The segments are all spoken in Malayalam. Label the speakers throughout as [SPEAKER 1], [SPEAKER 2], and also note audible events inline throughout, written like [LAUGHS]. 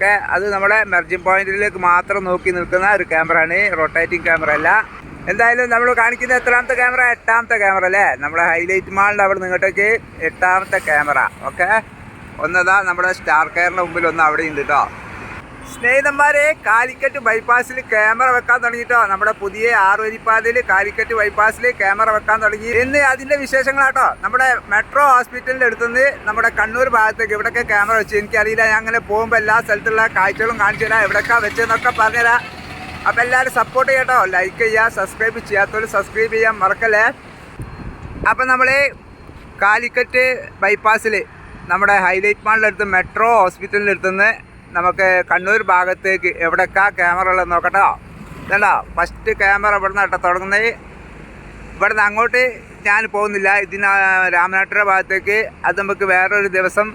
[SPEAKER 1] ഓക്കെ അത് നമ്മുടെ മെർജിംഗ് പോയിന്റിലേക്ക് മാത്രം നോക്കി നിൽക്കുന്ന ഒരു ക്യാമറ ആണ്. റൊട്ടേറ്റിംഗ് ക്യാമറ അല്ല. എന്തായാലും നമ്മൾ കാണിക്കുന്ന എത്രാമത്തെ ക്യാമറ എട്ടാമത്തെ ക്യാമറ അല്ലേ? നമ്മുടെ ഹൈലൈറ്റ് മാളിന്റെ അവിടെ നിങ്ങോട്ടേക്ക് എട്ടാമത്തെ ക്യാമറ ഓക്കെ ഒന്നതാ നമ്മുടെ സ്റ്റാർ കെയറിന്റെ മുമ്പിൽ ഒന്ന് അവിടെ ഉണ്ട് കേട്ടോ സ്നേഹിതന്മാരെ കാലിക്കറ്റ് ബൈപ്പാസിൽ ക്യാമറ വെക്കാൻ തുടങ്ങിട്ടോ നമ്മുടെ പുതിയ ആറുവരിപ്പാതയിൽ കാലിക്കറ്റ് ബൈപ്പാസിൽ ക്യാമറ വെക്കാൻ തുടങ്ങി. ഇന്ന് അതിന്റെ വിശേഷങ്ങളാട്ടോ. നമ്മുടെ മെട്രോ ഹോസ്പിറ്റലിന്റെ അടുത്തുനിന്ന് നമ്മുടെ കണ്ണൂർ ഭാഗത്തേക്ക് ഇവിടൊക്കെ ക്യാമറ വെച്ച്? എനിക്കറിയില്ല. ഞാൻ അങ്ങനെ പോകുമ്പോൾ എല്ലാ സ്ഥലത്തുള്ള കാഴ്ചകളും കാണിച്ചു തരാം എവിടെയൊക്കെ വെച്ചെന്നൊക്കെ പറഞ്ഞുതരാം. അപ്പം എല്ലാവരും സപ്പോർട്ട് ചെയ്യട്ടോ. ലൈക്ക് ചെയ്യുക സബ്സ്ക്രൈബ് ചെയ്യാത്തവർ സബ്സ്ക്രൈബ് ചെയ്യാൻ മറക്കല്ലേ? അപ്പം നമ്മൾ കാലിക്കറ്റ് ബൈപ്പാസിൽ നമ്മുടെ ഹൈലൈറ്റ് മാളിന്റെ അടുത്ത് മെട്രോ ഹോസ്പിറ്റലിന്റെ അടുത്തുനിന്ന് നമുക്ക് കണ്ണൂർ ഭാഗത്തേക്ക് എവിടെക്കാ ക്യാമറ ഉള്ളത് നോക്കട്ടോ. ഇതല്ലോ ഫസ്റ്റ് ക്യാമറ ഇവിടെ നിന്ന് കേട്ടോ തുടങ്ങുന്നത്. ഇവിടെ നിന്ന് അങ്ങോട്ട് ഞാൻ പോകുന്നില്ല. ഇതിന് രാമനാട്ടുര ഭാഗത്തേക്ക്. അത് നമുക്ക് വേറൊരു ദിവസം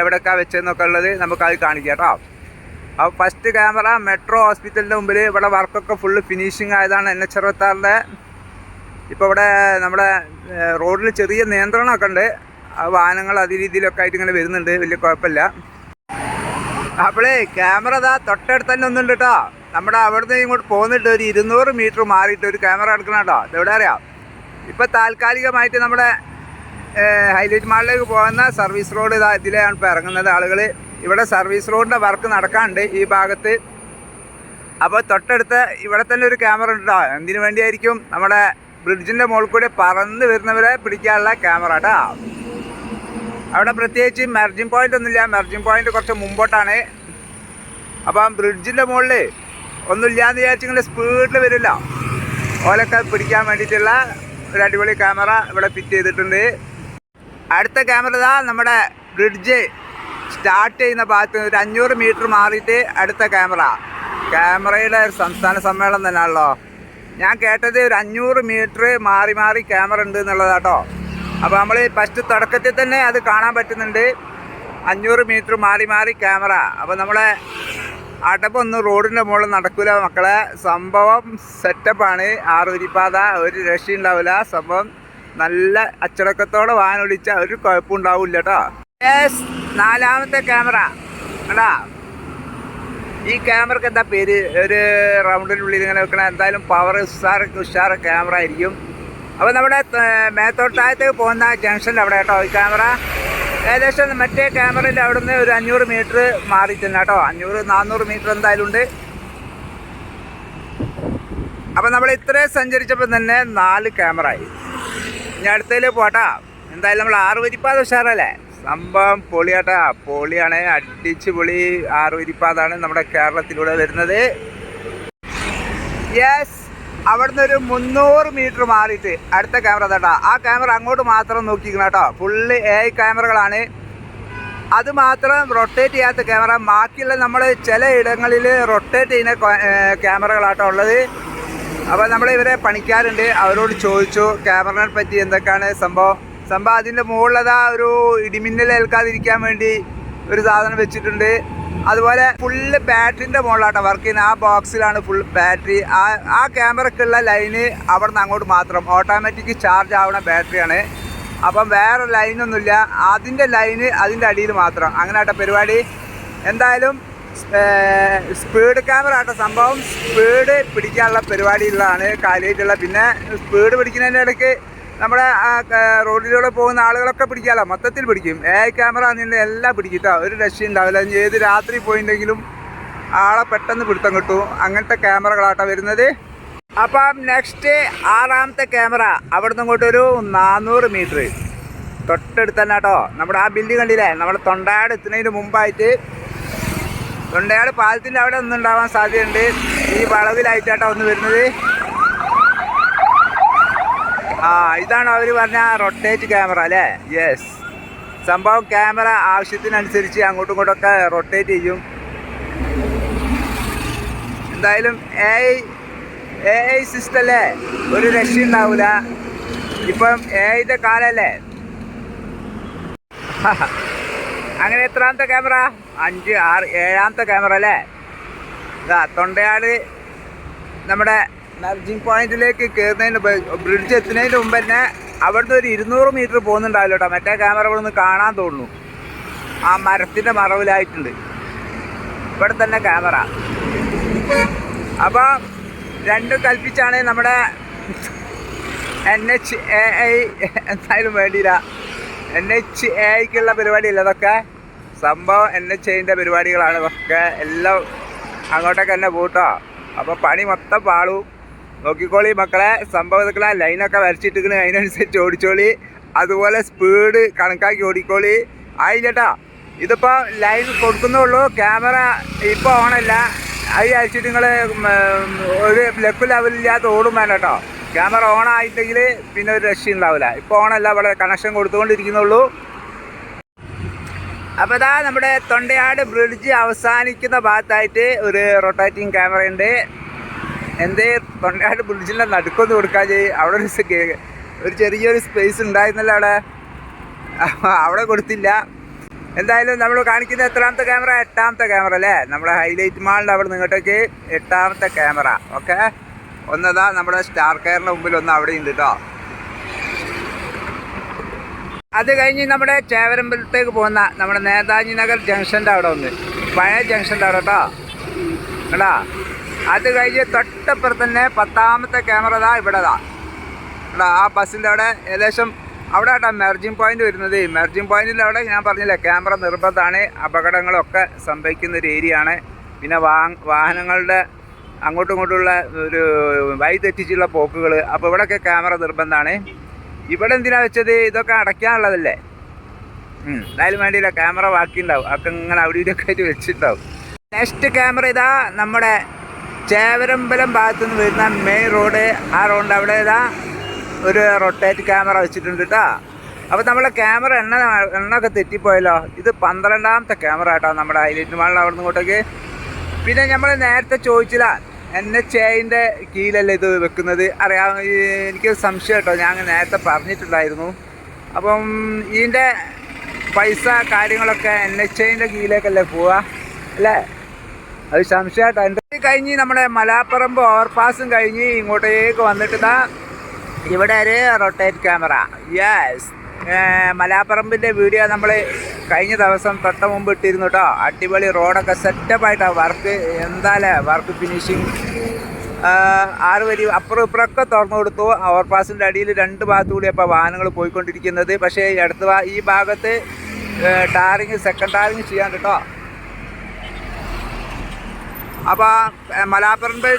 [SPEAKER 1] എവിടെക്കാ വെച്ചെന്നൊക്കെ ഉള്ളത് നമുക്ക് അത് കാണിക്കാം കേട്ടോ. അപ്പോൾ ഫസ്റ്റ് ക്യാമറ മെട്രോ ഹോസ്പിറ്റലിന്റെ മുമ്പിൽ ഇവിടെ വർക്കൊക്കെ ഫുള്ള് ഫിനിഷിങ് ആയതാണ് എൻ എച്ച് അറുപത്താറിന്റെ ഇപ്പോൾ ഇവിടെ നമ്മുടെ റോഡിൽ ചെറിയ നിയന്ത്രണമൊക്കെ ഉണ്ട്. വാഹനങ്ങൾ അതേ രീതിയിലൊക്കെ ആയിട്ട് ഇങ്ങനെ വരുന്നുണ്ട്. വലിയ കുഴപ്പമില്ല. അപ്പോളേ ക്യാമറ ഇതാ തൊട്ടടുത്ത് തന്നെ ഒന്നുണ്ട് കേട്ടോ നമ്മുടെ അവിടുന്ന് ഇങ്ങോട്ട് പോകുന്നിട്ട് ഒരു ഇരുന്നൂറ് മീറ്റർ മാറിയിട്ട് ഒരു ക്യാമറ എടുക്കണം കേട്ടോ ഇതെവിടെ അറിയാം? ഇപ്പം താൽക്കാലികമായിട്ട് നമ്മുടെ ഹൈലൈറ്റ് മാളിലേക്ക് പോകുന്ന സർവീസ് റോഡ് ഇതാ ഇതിലാണ് ഇപ്പോൾ ഇറങ്ങുന്നത് ആളുകൾ ഇവിടെ സർവീസ് റോഡിന്റെ വർക്ക് നടക്കാണ്ട് ഈ ഭാഗത്ത്. അപ്പോൾ തൊട്ടടുത്ത് ഇവിടെ തന്നെ ഒരു ക്യാമറ ഉണ്ട് കേട്ടോ എന്തിനു വേണ്ടിയായിരിക്കും നമ്മുടെ ബ്രിഡ്ജിന്റെ മുകളിൽ കൂടി പറന്ന് വരുന്നവരെ പിടിക്കാനുള്ള ക്യാമറ കേട്ടോ അവിടെ പ്രത്യേകിച്ച് മെർജിങ് പോയിന്റ് ഒന്നുമില്ല. മെർജിങ് പോയിന്റ് കുറച്ച് മുമ്പോട്ടാണ്. അപ്പം ബ്രിഡ്ജിന്റെ മുകളിൽ ഒന്നുമില്ലാന്ന് വിചാരിച്ചിങ്ങനെ സ്പീഡിൽ വരില്ല. ഓലൊക്കെ പിടിക്കാൻ വേണ്ടിയിട്ടുള്ള ഒരു അടിപൊളി ക്യാമറ ഇവിടെ ഫിറ്റ് ചെയ്തിട്ടുണ്ട്. അടുത്ത ക്യാമറ ഇതാ നമ്മുടെ ബ്രിഡ്ജ് സ്റ്റാർട്ട് ചെയ്യുന്ന ഭാഗത്ത് ഒരു അഞ്ഞൂറ് മീറ്റർ മാറിയിട്ട് അടുത്ത ക്യാമറ ക്യാമറയുടെ ഒരു സംസ്ഥാന സമ്മേളനം തന്നെയാണല്ലോ. ഞാൻ കേട്ടത് ഒരു അഞ്ഞൂറ് മീറ്റർ മാറി മാറി ക്യാമറ ഉണ്ട് എന്നുള്ളതാട്ടോ. അപ്പോൾ നമ്മൾ ഫസ്റ്റ് തുടക്കത്തിൽ തന്നെ അത് കാണാൻ പറ്റുന്നുണ്ട്. അഞ്ഞൂറ് മീറ്റർ മാറി മാറി ക്യാമറ അപ്പോൾ നമ്മളെ അടപ്പൊന്നും റോഡിന്റെ മുകളിൽ നടക്കില്ല മക്കളെ. സംഭവം സെറ്റപ്പാണ് ആറുവരിപ്പാത ഒരു രക്ഷയുണ്ടാവില്ല സംഭവം നല്ല അച്ചടക്കത്തോടെ വാഹനം ഒളിച്ച ഒരു കുഴപ്പമുണ്ടാവില്ല കേട്ടോ. നാലാമത്തെ ക്യാമറ കേട്ടാ ഈ ക്യാമറക്ക് എന്താ പേര്? ഒരു റൗണ്ടിനുള്ളിൽ ഇങ്ങനെ വെക്കണ. എന്തായാലും പവർ ഉഷാറ് ഉഷാറ ക്യാമറ ആയിരിക്കും. അപ്പോൾ നമ്മുടെ മേത്തോട്ടായത്തേക്ക് പോകുന്ന ജംഗ്ഷനിൽ അവിടെ കേട്ടോ ഈ ക്യാമറ ഏകദേശം മറ്റേ ക്യാമറയിൽ അവിടെ നിന്ന് ഒരു അഞ്ഞൂറ് മീറ്റർ മാറി തന്നെ കേട്ടോ. അഞ്ഞൂറ് നാനൂറ് മീറ്റർ എന്തായാലും ഉണ്ട്. അപ്പോൾ നമ്മൾ ഇത്രയും സഞ്ചരിച്ചപ്പോൾ തന്നെ നാല് ക്യാമറ ആയി. ഇനി അടുത്തതിൽ പോട്ടാ. എന്തായാലും നമ്മൾ ആറ് വരിപ്പാത ഉഷാറല്ലേ? സംഭവം പൊളിയാട്ടാ. പൊളിയാണ് അടിച്ച് പൊളി ആറ് വരിപ്പാതാണ് നമ്മുടെ കേരളത്തിലൂടെ വരുന്നത്. യെസ് അവിടുന്ന് ഒരു മുന്നൂറ് മീറ്റർ മാറിയിട്ട് അടുത്ത ക്യാമറ തട്ടാ ആ ക്യാമറ അങ്ങോട്ട് മാത്രം നോക്കിക്കണം കേട്ടോ. ഫുള്ള് എ ഐ ക്യാമറകളാണ് അത് മാത്രം റൊട്ടേറ്റ് ചെയ്യാത്ത ക്യാമറ ബാക്കിയുള്ള നമ്മൾ ചില ഇടങ്ങളിൽ റൊട്ടേറ്റ് ചെയ്യുന്ന ക്യാമറകളാട്ടോ ഉള്ളത്. അപ്പോൾ നമ്മൾ ഇവരെ പണിക്കാരുണ്ട്. അവരോട് ചോദിച്ചു ക്യാമറനെ പറ്റി എന്തൊക്കെയാണ് സംഭവം? സംഭവം അതിന്റെ മുകളിലതാ ഒരു ഇടിമിന്നൽ ഏൽക്കാതിരിക്കാൻ വേണ്ടി ഒരു സാധനം വെച്ചിട്ടുണ്ട്. അതുപോലെ ഫുള്ള് ബാറ്ററിന്റെ മുകളിലാട്ടോ വർക്ക് ചെയ്യുന്നത് ആ ബോക്സിലാണ് ഫുൾ ബാറ്ററി ആ ആ ക്യാമറക്കുള്ള ലൈന് അവിടെ നിന്ന് അങ്ങോട്ട് മാത്രം ഓട്ടോമാറ്റിക് ചാർജ് ആവുന്ന ബാറ്ററിയാണ് അപ്പം വേറെ ലൈനൊന്നുമില്ല അതിന്റെ ലൈന് അതിന്റെ അടിയിൽ മാത്രം. അങ്ങനെ ആട്ടോ പരിപാടി. എന്തായാലും സ്പീഡ് ക്യാമറ ആട്ടോ സംഭവം. സ്പീഡ് പിടിക്കാനുള്ള പരിപാടിയുള്ളതാണ്. കാര്യമായിട്ടുള്ള പിന്നെ സ്പീഡ് പിടിക്കുന്നതിന്റെ ഇടയ്ക്ക് നമ്മുടെ റോഡിലൂടെ പോകുന്ന ആളുകളൊക്കെ പിടിക്കാമല്ലോ മൊത്തത്തിൽ പിടിക്കും. എ ഐ ക്യാമറ നിന്നെ എല്ലാം പിടിക്കും കേട്ടോ ഒരു രക്ഷ ഉണ്ടാവില്ല. ഇനി ഏത് രാത്രി പോയിട്ടുണ്ടെങ്കിലും ആളെ പെട്ടെന്ന് പിടുത്തം കിട്ടും. അങ്ങനത്തെ ക്യാമറകളാട്ടോ വരുന്നത്. അപ്പം നെക്സ്റ്റ് ആറാമത്തെ ക്യാമറ. അവിടെ നിന്ന് ഇങ്ങോട്ടൊരു നാനൂറ് മീറ്റർ തൊട്ടടുത്ത് തന്നെ കേട്ടോ നമ്മുടെ ആ ബിൽഡിംഗ് കണ്ടില്ലേ? നമ്മുടെ തൊണ്ടയാട് എത്തുന്നതിന് മുമ്പായിട്ട്. തൊണ്ടയാട് പാലത്തിന്റെ അവിടെ ഒന്നും ഉണ്ടാവാൻ സാധ്യതയുണ്ട്. ഈ വളവിലായിട്ടാട്ടോ ഒന്ന് വരുന്നത്. ആ ഇതാണ് അവർ പറഞ്ഞ റൊട്ടേറ്റ് ക്യാമറ അല്ലേ? യെസ് സംഭവം ക്യാമറ ആവശ്യത്തിനനുസരിച്ച് അങ്ങോട്ടും ഇങ്ങോട്ടൊക്കെ റൊട്ടേറ്റ് ചെയ്യും. എന്തായാലും A I A I system അല്ലേ? ഒരു രക്ഷയുണ്ടാവില്ല ഇപ്പം എ ഐന്റെ കാലല്ലേ? [LAUGHS] അങ്ങനെ എത്രാമത്തെ ക്യാമറ അഞ്ച് ആറ് ഏഴാമത്തെ ക്യാമറ അല്ലേ? ഇതാ തൊണ്ടയാട് നമ്മുടെ മെർജിങ് പോയിന്റിലേക്ക് കയറുന്നതിന് ബ്രിഡ്ജ് എത്തുന്നതിന് മുമ്പ് തന്നെ അവിടുന്ന് ഒരു ഇരുന്നൂറ് മീറ്റർ പോകുന്നുണ്ടാവില്ല കേട്ടോ. മറ്റേ ക്യാമറ ഇവിടെ നിന്ന് കാണാൻ തോന്നുന്നു. ആ മരത്തിന്റെ മറവിലായിട്ടുണ്ട്. ഇവിടെ തന്നെ ക്യാമറ. അപ്പോൾ രണ്ടും കൽപ്പിച്ചാണ് നമ്മുടെ എൻ എച്ച് എ ഐ എന്തായാലും വേണ്ടിയില്ല. എൻ എച്ച് എ ഐക്കുള്ള പരിപാടിയില്ല അതൊക്കെ സംഭവം എൻ എച്ച് ഐന്റെ പരിപാടികളാണ്. ഇതൊക്കെ എല്ലാം അങ്ങോട്ടൊക്കെ തന്നെ പോട്ടോ അപ്പോൾ പണി മൊത്തം പാളു. നോക്കിക്കോളി മക്കളെ സംഭവം ഇതൊക്കെ ലൈനൊക്കെ വരച്ചിട്ടിരിക്കണ അതിനനുസരിച്ച് ഓടിച്ചോളി. അതുപോലെ സ്പീഡ് കണക്കാക്കി ഓടിക്കോളി. ആയില്ലേട്ടാ ഇതിപ്പോൾ ലൈൻ കൊടുക്കുന്നുള്ളൂ ക്യാമറ ഇപ്പോൾ ഓണല്ല അത് അയച്ചിട്ട് നിങ്ങൾ ഒരു ലെക്ക് ലെവലില്ലാത്ത ഓടും വേണ്ട കേട്ടോ. ക്യാമറ ഓൺ ആയിട്ടെങ്കിൽ പിന്നെ ഒരു രക്ഷ ഉണ്ടാവില്ല ഇപ്പോൾ ഓണല്ല ഇവിടെ കണക്ഷൻ കൊടുത്തുകൊണ്ടിരിക്കുന്നുള്ളൂ. അപ്പോൾ ഇതാ നമ്മുടെ തൊണ്ടയാട് ബ്രിഡ്ജ് അവസാനിക്കുന്ന ഭാഗത്തായിട്ട് ഒരു റൊട്ടേറ്റിംഗ് ക്യാമറ ഉണ്ട് എന്ത് തൊണ്ടയാട് ബ്രിഡ്ജിന്റെ നടുക്കൊന്ന് കൊടുക്കാൻ ചെയ്യും. അവിടെ ഒരു ഒരു ചെറിയൊരു സ്പേസ് ഉണ്ടായിരുന്നല്ലോ അവിടെ. അവിടെ കൊടുത്തില്ല. എന്തായാലും നമ്മൾ കാണിക്കുന്ന എത്രാമത്തെ ക്യാമറ എട്ടാമത്തെ ക്യാമറ അല്ലേ? നമ്മുടെ ഹൈലൈറ്റ് മാളിന്റെ അവിടെ നിങ്ങോട്ടേക്ക് എട്ടാമത്തെ ക്യാമറ ഓക്കെ ഒന്നതാ നമ്മുടെ സ്റ്റാർ കെയറിന്റെ മുമ്പിൽ ഒന്ന് അവിടെ ഉണ്ട് കേട്ടോ അത് കഴിഞ്ഞ് നമ്മുടെ ചേവരമ്പലത്തേക്ക് പോകുന്ന നമ്മുടെ നേതാജി നഗർ ജംഗ്ഷന്റെ അവിടെ ഒന്ന്. പഴയ ജംഗ്ഷന്റെ അവിടെ കേട്ടോ കേട്ടാ അത് കഴിഞ്ഞ് തൊട്ടപ്പുറത്ത് തന്നെ പത്താമത്തെ ക്യാമറ ഇതാ ഇവിടെ ദാ എടാ ആ ബസ്സിന്റെ അവിടെ ഏകദേശം അവിടെ കേട്ടോ മെർജിങ് പോയിന്റ് വരുന്നത്. മെർജിംഗ് പോയിന്റിൽ അവിടെ ഞാൻ പറഞ്ഞില്ലേ ക്യാമറ നിർബന്ധമാണ് അപകടങ്ങളൊക്കെ സംഭവിക്കുന്ന ഒരു ഏരിയ ആണ്. പിന്നെ വാഹനങ്ങളുടെ അങ്ങോട്ടും ഇങ്ങോട്ടുള്ള ഒരു വഴി തെറ്റിച്ചുള്ള പോക്കുകൾ അപ്പോൾ ഇവിടെയൊക്കെ ക്യാമറ നിർബന്ധമാണ്. ഇവിടെ എന്തിനാ വെച്ചത്? ഇതൊക്കെ അടയ്ക്കാനുള്ളതല്ലേ. എന്തായാലും വേണ്ടിയില്ല ക്യാമറ ബാക്കിയുണ്ടാവും. ഉണ്ടാവും ഇങ്ങനെ അവിടെ ഇവിടെയൊക്കെ ആയിട്ട് വെച്ചിട്ടുണ്ടാവും. നെക്സ്റ്റ് ക്യാമറ ഇതാ നമ്മുടെ ചേവരമ്പലം ഭാഗത്തു നിന്ന് വരുന്ന മെയിൻ റോഡ് ആ റോഡിന്റെ അവിടെ ഇതാ ഒരു റൊട്ടേറ്റ് ക്യാമറ വെച്ചിട്ടുണ്ട് കേട്ടോ അപ്പോൾ നമ്മളെ ക്യാമറ എണ്ണ എണ്ണൊക്കെ തെറ്റിപ്പോയല്ലോ. ഇത് പന്ത്രണ്ടാമത്തെ ക്യാമറ കേട്ടോ നമ്മുടെ ഹൈലൈറ്റ് മാളിൽ അവിടെ നിന്ന് ഇങ്ങോട്ടേക്ക്. പിന്നെ നമ്മൾ നേരത്തെ ചോദിച്ചില്ല എൻ എച്ച് ഐന്റെ കീഴിലല്ലേ ഇത് വെക്കുന്നത്? അറിയാം എനിക്ക് സംശയം കേട്ടോ ഞാൻ നേരത്തെ പറഞ്ഞിട്ടുണ്ടായിരുന്നു. അപ്പം ഇതിന്റെ പൈസ കാര്യങ്ങളൊക്കെ എൻ എച്ച് ഐന്റെ കീഴിലേക്കല്ലേ പോവുക അല്ലേ? അത് സംശയമായിട്ടോ. കഴിഞ്ഞ് നമ്മുടെ മലാപ്പറമ്പ് ഓവർപാസും കഴിഞ്ഞ് ഇങ്ങോട്ടേക്ക് വന്നിട്ട് ഇതാ ഇവിടെ ഒരു റൊട്ടേറ്റ് ക്യാമറ യെസ് മലാപ്പറമ്പിന്റെ വീഡിയോ നമ്മൾ കഴിഞ്ഞ ദിവസം തൊട്ട മുമ്പ് ഇട്ടിരുന്നു കേട്ടോ അടിപൊളി റോഡൊക്കെ സെറ്റപ്പായിട്ടാണ് വർക്ക് എന്താല്ലേ വർക്ക് ഫിനിഷിങ് ആറ് വരി അപ്പുറം ഇപ്പുറമൊക്കെ തുറന്നു കൊടുത്തു. ഓവർപാസിന്റെ അടിയിൽ രണ്ട് ഭാഗത്തു കൂടി അപ്പോൾ വാഹനങ്ങൾ പോയിക്കൊണ്ടിരിക്കുന്നത്. പക്ഷേ അടുത്ത ഈ ഭാഗത്ത് ടാറിങ് സെക്കൻഡ് ടാറിങ് ചെയ്യാൻ കേട്ടോ അപ്പോൾ മലാപ്പറമ്പ്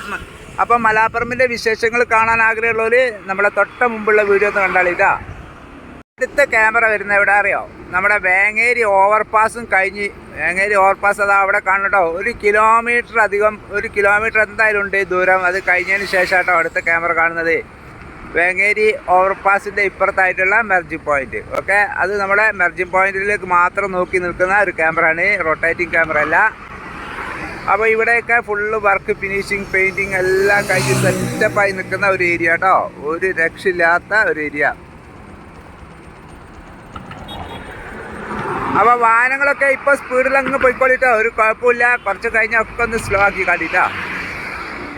[SPEAKER 1] അപ്പോൾ മലാപ്പറമ്പിന്റെ വിശേഷങ്ങൾ കാണാൻ ആഗ്രഹമുള്ളവർ നമ്മളെ തൊട്ട മുമ്പുള്ള വീഡിയോ ഒന്ന് കണ്ടാളിതാ അടുത്ത ക്യാമറ വരുന്ന എവിടെ അറിയോ? നമ്മുടെ വേങ്ങേരി ഓവർപാസും കഴിഞ്ഞ് വേങ്ങേരി ഓവർപാസ് അതാ അവിടെ കാണട്ടോ ഒരു കിലോമീറ്റർ അധികം ഒരു കിലോമീറ്റർ എന്തായാലും ഉണ്ട് ദൂരം. അത് കഴിഞ്ഞതിന് ശേഷം കേട്ടോ അടുത്ത ക്യാമറ കാണുന്നത്. വേങ്ങേരി ഓവർപാസിന്റെ ഇപ്പുറത്തായിട്ടുള്ള മെർജി പോയിന്റ്. ഓക്കെ? അത് നമ്മുടെ മെർജി പോയിന്റിലേക്ക് മാത്രം നോക്കി നിൽക്കുന്ന ഒരു ക്യാമറ ആണ് റൊട്ടേറ്റിംഗ് ക്യാമറ അല്ല. അപ്പോൾ ഇവിടെയൊക്കെ ഫുള്ള് വർക്ക് ഫിനിഷിങ് പെയിന്റിങ് എല്ലാം കഴിഞ്ഞ് സെറ്റപ്പായി നിൽക്കുന്ന ഒരു ഏരിയ കേട്ടോ ഒരു രക്ഷയില്ലാത്ത ഒരു ഏരിയ അപ്പോൾ വാഹനങ്ങളൊക്കെ ഇപ്പോൾ സ്പീഡിൽ അങ്ങ് പോയിക്കോളിട്ടോ. ഒരു കുഴപ്പമില്ല. കുറച്ച് കഴിഞ്ഞാൽ ഒക്കെ ഒന്ന് സ്ലോ ആക്കി കാട്ടിട്ടോ.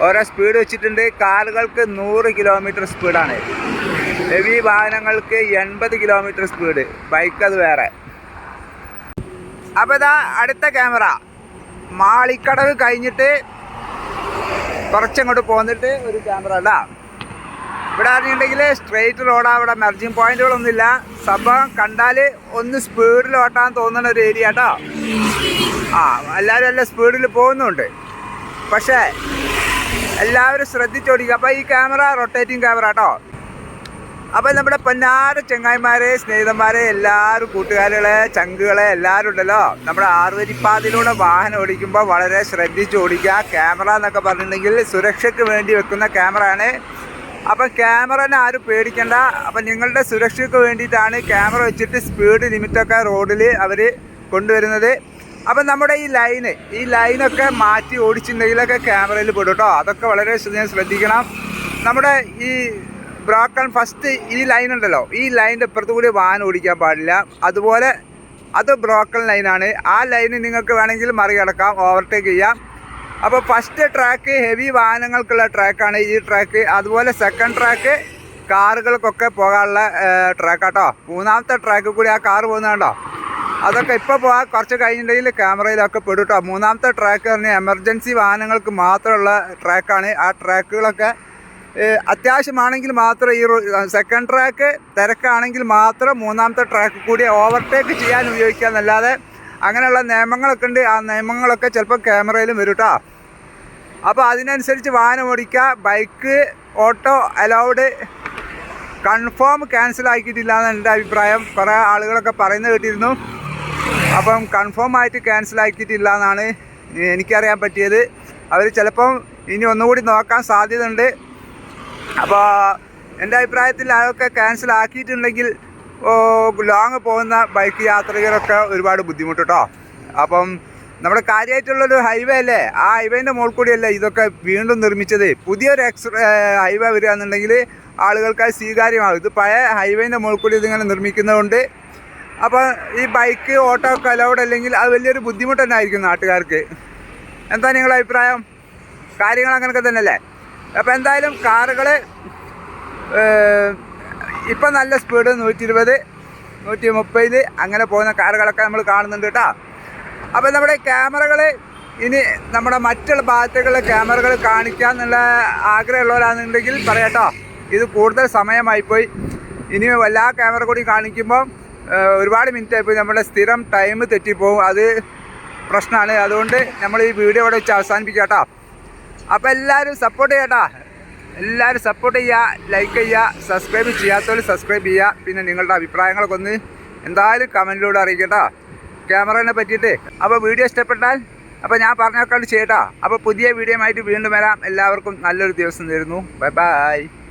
[SPEAKER 1] ഓരോ സ്പീഡ് വെച്ചിട്ടുണ്ട്. കാറുകൾക്ക് നൂറ് കിലോമീറ്റർ സ്പീഡാണ് ഹെവി വാഹനങ്ങൾക്ക് എൺപത് കിലോമീറ്റർ സ്പീഡ് ബൈക്ക് അത് വേറെ. അപ്പോൾ ഇതാ അടുത്ത ക്യാമറ മാളിക്കടവ് കഴിഞ്ഞിട്ട് കുറച്ചങ്ങോട്ട് പോന്നിട്ട് ഒരു ക്യാമറ അല്ല ഇവിടെ അറിഞ്ഞിട്ടുണ്ടെങ്കിൽ സ്ട്രെയിറ്റ് റോഡാണ് ഇവിടെ മെർജിങ് പോയിന്റുകളൊന്നുമില്ല സംഭവം കണ്ടാൽ ഒന്ന് സ്പീഡിൽ ഓട്ടാൻ തോന്നുന്ന ഒരു ഏരിയ കേട്ടോ ആ എല്ലാവരും എല്ലാം സ്പീഡിൽ പോകുന്നുണ്ട്. പക്ഷേ എല്ലാവരും ശ്രദ്ധിച്ചോടിക്കുക. അപ്പോൾ ഈ ക്യാമറ റൊട്ടേറ്റിംഗ് ക്യാമറ കേട്ടോ അപ്പോൾ നമ്മുടെ പൊന്നാര ചെങ്ങായിമാരെ സ്നേഹിതന്മാരെ എല്ലാവരും കൂട്ടുകാരികളെ ചങ്കുകളെ എല്ലാവരും ഉണ്ടല്ലോ. നമ്മുടെ ആറുവരിപ്പാതിലൂടെ വാഹനം ഓടിക്കുമ്പോൾ വളരെ ശ്രദ്ധിച്ച് ഓടിക്കുക. ക്യാമറ എന്നൊക്കെ പറഞ്ഞിട്ടുണ്ടെങ്കിൽ സുരക്ഷയ്ക്ക് വേണ്ടി വെക്കുന്ന ക്യാമറയാണ്. അപ്പം ക്യാമറനെ ആരും പേടിക്കണ്ട. അപ്പം നിങ്ങളുടെ സുരക്ഷയ്ക്ക് വേണ്ടിയിട്ടാണ് ക്യാമറ വെച്ചിട്ട് സ്പീഡ് ലിമിറ്റൊക്കെ റോഡിൽ അവർ കൊണ്ടുവരുന്നത്. അപ്പം നമ്മുടെ ഈ ലൈന് ഈ ലൈനൊക്കെ മാറ്റി ഓടിച്ചിട്ടുണ്ടെങ്കിലൊക്കെ ക്യാമറയിൽ പെടും കേട്ടോ. അതൊക്കെ വളരെ ശ്രദ്ധിക്കണം. നമ്മുടെ ഈ ബ്രോക്കൺ ഫസ്റ്റ് ഈ ലൈൻ ഉണ്ടല്ലോ. ഈ ലൈനിന്റെ ഇപ്പുറത്ത് കൂടി വാഹനം ഓടിക്കാൻ പാടില്ല. അതുപോലെ അത് ബ്രോക്കൺ ലൈനാണ് ആ ലൈന് നിങ്ങൾക്ക് വേണമെങ്കിൽ മറികടക്കാം ഓവർടേക്ക് ചെയ്യാം. അപ്പോൾ ഫസ്റ്റ് ട്രാക്ക് ഹെവി വാഹനങ്ങൾക്കുള്ള ട്രാക്കാണ് ഈ ട്രാക്ക് അതുപോലെ സെക്കൻഡ് ട്രാക്ക് കാറുകൾക്കൊക്കെ പോകാനുള്ള ട്രാക്കാട്ടോ മൂന്നാമത്തെ ട്രാക്ക് കൂടി ആ കാറ് പോകുന്നതാണ്ടോ അതൊക്കെ ഇപ്പോൾ പോകാൻ കുറച്ച് കഴിഞ്ഞിട്ടുണ്ടെങ്കിൽ ക്യാമറയിലൊക്കെ പെടും കേട്ടോ മൂന്നാമത്തെ ട്രാക്ക് പറഞ്ഞാൽ എമർജൻസി വാഹനങ്ങൾക്ക് മാത്രമുള്ള ട്രാക്കാണ് ആ ട്രാക്കുകളൊക്കെ അത്യാവശ്യമാണെങ്കിൽ മാത്രം ഈ സെക്കൻഡ് ട്രാക്ക് തിരക്കാണെങ്കിൽ മാത്രം മൂന്നാമത്തെ ട്രാക്ക് കൂടി ഓവർടേക്ക് ചെയ്യാൻ ഉപയോഗിക്കുക എന്നല്ലാതെ അങ്ങനെയുള്ള നിയമങ്ങളൊക്കെ ഉണ്ട്. ആ നിയമങ്ങളൊക്കെ ചിലപ്പോൾ ക്യാമറയിലും വരും കേട്ടോ അപ്പോൾ അതിനനുസരിച്ച് വാഹനം ഓടിക്കുക. Bike auto allowed confirm cancel ആക്കിയിട്ടില്ല എന്നാണ് എന്റെ അഭിപ്രായം. കുറേ ആളുകളൊക്കെ പറയുന്നത് കേട്ടിരുന്നു. അപ്പം കൺഫേം ആയിട്ട് ക്യാൻസൽ ആക്കിയിട്ടില്ല എന്നാണ് എനിക്കറിയാൻ പറ്റിയത്. അവർ ചിലപ്പം ഇനി ഒന്നുകൂടി നോക്കാൻ സാധ്യതയുണ്ട്. അപ്പോൾ എന്റെ അഭിപ്രായത്തിൽ അതൊക്കെ ക്യാൻസൽ ആക്കിയിട്ടുണ്ടെങ്കിൽ ലോങ് പോകുന്ന ബൈക്ക് യാത്രികരൊക്കെ ഒരുപാട് ബുദ്ധിമുട്ട് കേട്ടോ അപ്പം നമ്മുടെ കാര്യമായിട്ടുള്ളൊരു ഹൈവേ അല്ലേ? ആ ഹൈവേന്റെ മുകളിൽ കൂടിയല്ലേ ഇതൊക്കെ വീണ്ടും നിർമ്മിച്ചത്. പുതിയൊരു എക്സ് ഹൈവേ വരികയാണെന്നുണ്ടെങ്കിൽ ആളുകൾക്ക് സ്വീകാര്യമാകും. ഇത് പഴയ ഹൈവേന്റെ മുകളിൽ കൂടി ഇതിങ്ങനെ നിർമ്മിക്കുന്നതുകൊണ്ട്. അപ്പോൾ ഈ ബൈക്ക് ഓട്ടോ ഒക്കെ അലൗഡ് അല്ലെങ്കിൽ അത് വലിയൊരു ബുദ്ധിമുട്ട് തന്നെ ആയിരിക്കും നാട്ടുകാർക്ക്. എന്താ നിങ്ങളുടെ അഭിപ്രായം? കാര്യങ്ങൾ അങ്ങനെയൊക്കെ തന്നെയല്ലേ? അപ്പോൾ എന്തായാലും കാറുകൾ ഇപ്പം നല്ല സ്പീഡ് നൂറ്റി ഇരുപത് നൂറ്റി മുപ്പതിൽ അങ്ങനെ പോകുന്ന കാറുകളൊക്കെ നമ്മൾ കാണുന്നുണ്ട് കേട്ടോ. അപ്പോൾ നമ്മുടെ ക്യാമറകൾ ഇനി നമ്മുടെ മറ്റുള്ള ഭാഗത്തേക്കുള്ള ക്യാമറകൾ കാണിക്കാന്നുള്ള ആഗ്രഹമുള്ളവരാണെന്നുണ്ടെങ്കിൽ പറയാട്ടോ ഇത് കൂടുതൽ സമയമായിപ്പോയി. ഇനി എല്ലാ ക്യാമറ കൂടി കാണിക്കുമ്പോൾ ഒരുപാട് മിനിറ്റ് ആയിപ്പോയി. നമ്മുടെ സ്ഥിരം ടൈം തെറ്റിപ്പോവും. അത് പ്രശ്നമാണ് അതുകൊണ്ട് നമ്മൾ ഈ വീഡിയോ ഇവിടെ വെച്ച് അവസാനിപ്പിക്കാം കേട്ടോ. അപ്പോൾ എല്ലാവരും സപ്പോർട്ട് ചെയ്യട്ടാ. എല്ലാവരും സപ്പോർട്ട് ചെയ്യുക ലൈക്ക് ചെയ്യുക സബ്സ്ക്രൈബ് ചെയ്യാത്തവർ സബ്സ്ക്രൈബ് ചെയ്യുക പിന്നെ നിങ്ങളുടെ അഭിപ്രായങ്ങളൊക്കെ ഒന്ന് എന്തായാലും കമന്റിലൂടെ അറിയിക്കട്ടോ. ക്യാമറനെ പറ്റിയിട്ട്. അപ്പോൾ വീഡിയോ ഇഷ്ടപ്പെട്ടാൽ അപ്പോൾ ഞാൻ പറഞ്ഞേക്കാണ്ട് ചെയ്യട്ടോ. അപ്പോൾ പുതിയ വീഡിയോ ആയിട്ട് വീണ്ടും വരാം. എല്ലാവർക്കും നല്ലൊരു ദിവസം തരുന്നു. Bye bye